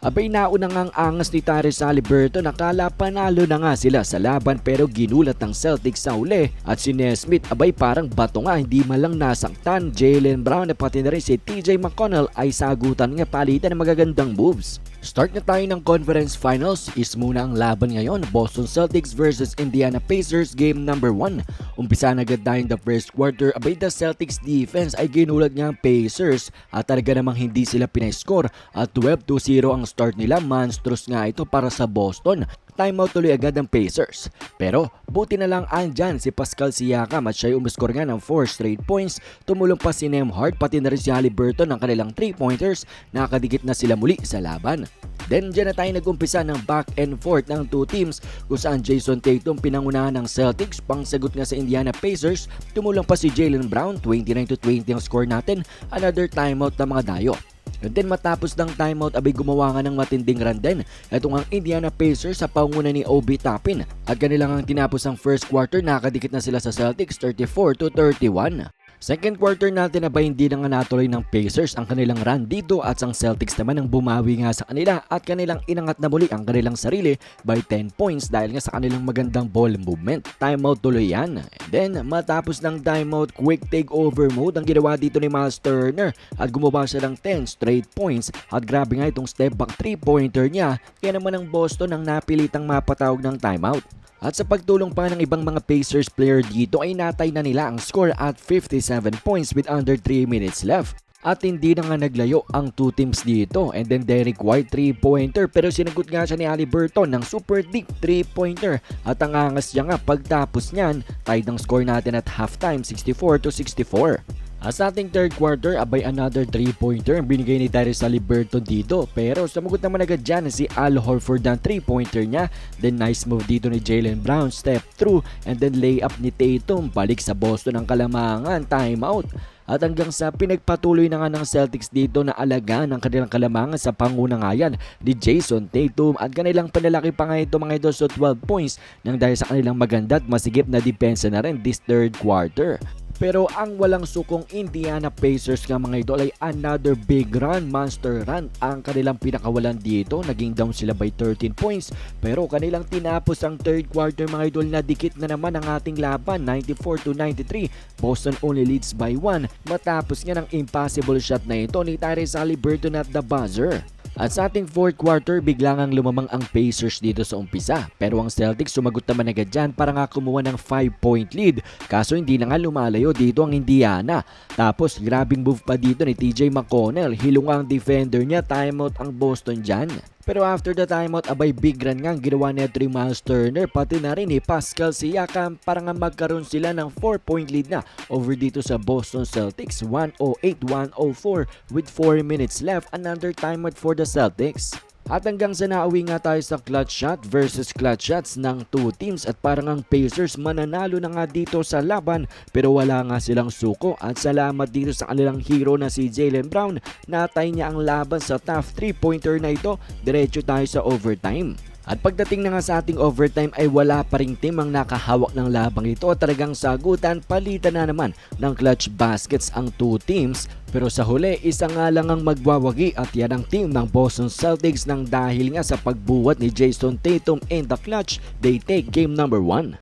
Abay nauna nga ang angas ni Tyrese Haliburton nakala panalo na nga sila sa laban pero ginulat ng Celtics sa uli at si Nesmith abay parang bato nga. Hindi man lang nasaktan. Jalen Brown at pati na rin si TJ McConnell ay sagutan nga palitan ng magagandang moves. Start na tayo ng conference finals. Is muna ang laban ngayon. Boston Celtics versus Indiana Pacers game number 1. Umpisa na agad in the first quarter abay the Celtics defense ay ginulat nga ang Pacers at talaga namang hindi sila pinay-score at 12-2-0 ang start nila monstrous nga ito para sa Boston timeout tuloy agad ng Pacers. Pero buti na lang andyan si Pascal Siakam at siya'y umiskor nga ng 4 straight points. Tumulong pa si Nemhard pati na rin si Halliburton ng kanilang 3 pointers. Nakadikit na sila muli sa laban. Then dyan na tayo nag-umpisa ng back and forth ng two teams kung saan Jason Tatum pinangunahan ng Celtics pang sagot nga sa Indiana Pacers. Tumulong pa si Jalen Brown 29 to 20 ang score natin. Another timeout ng mga dayo. And then matapos ng timeout abay gumawa nga ng matinding run din. Ito ang Indiana Pacers sa panguna ni Obi Toppin. At kanilang ang tinapos ang first quarter nakadikit na sila sa Celtics 34 to 31. Second quarter natin na ba hindi na nga natuloy ng Pacers ang kanilang run dito at ang Celtics naman ang bumawi nga sa kanila at kanilang inangat na muli ang kanilang sarili by 10 points dahil nga sa kanilang magandang ball movement. Timeout tuloy yan. And then matapos ng timeout, quick takeover mode ang ginawa dito ni Miles Turner at gumawa siya ng 10 straight points at grabe nga itong step back 3-pointer niya kaya naman ang Boston ang napilitang mapatawag ng timeout. At sa pagtulong pa ng ibang mga Pacers player dito ay natay na nila ang score at 57 points with under 3 minutes left. At hindi na nga naglayo ang two teams dito. And then Derek White 3-pointer pero sinagot nga siya ni Halliburton ng super deep 3-pointer. At ang angas niya nga pagtapos niyan, tied ang score natin at halftime 64 to 64. At sa ating third quarter, abay another 3-pointer ang binigay ni Darius Halliburton dito. Pero sumagot naman agad dyan si Al Horford ng 3-pointer niya. Then nice move dito ni Jalen Brown, step through. And then layup ni Tatum, balik sa Boston ang kalamangan, timeout. At hanggang sa pinagpatuloy na nga ng Celtics dito na alagaan ang kanilang kalamangan sa panguna nga yan ni Jason Tatum at kanilang panalaki pa nga ito mga ito sa 12 points nang dahil sa kanilang maganda at masigip na depensa na rin this third quarter. Pero ang walang sukong Indiana Pacers nga mga idol ay another big run, monster run. Ang kanilang pinakawalan dito, naging down sila by 13 points. Pero kanilang tinapos ang third quarter mga idol na dikit na naman ang ating laban, 94 to 93. Boston only leads by 1 matapos nga ng impossible shot na ito ni Tyrese Halliburton at the buzzer. At sa ating fourth quarter, bigla ngang lumamang ang Pacers dito sa umpisa. Pero ang Celtics sumagot naman agad dyan para nga kumuha ng 5-point lead. Kaso hindi na nga lumalayo dito ang Indiana. Tapos grabing move pa dito ni TJ McConnell. Hilong ang defender niya, timeout ang Boston dyan. Pero after the timeout, abay big run nga ang ginawa ni Trey Miles Turner pati na rin ni Pascal Siakam para nga magkaroon sila ng 4-point lead na over dito sa Boston Celtics 108-104 with 4 minutes left another timeout for the Celtics. At hanggang sa nauwi nga tayo sa clutch shot versus clutch shots ng two teams at parang ang Pacers mananalo na nga dito sa laban pero wala nga silang suko at salamat dito sa kanilang hero na si Jalen Brown natay niya ang laban sa tough 3-pointer na ito diretso tayo sa overtime. At pagdating na nga sa ating overtime ay wala pa ring team ang nakahawak ng labang ito at talagang sagutan palitan na naman ng clutch baskets ang two teams pero sa huli isa nga lang ang magwawagi at yan ang team ng Boston Celtics nang dahil nga sa pagbuwat ni Jason Tatum in the clutch they take game number 1.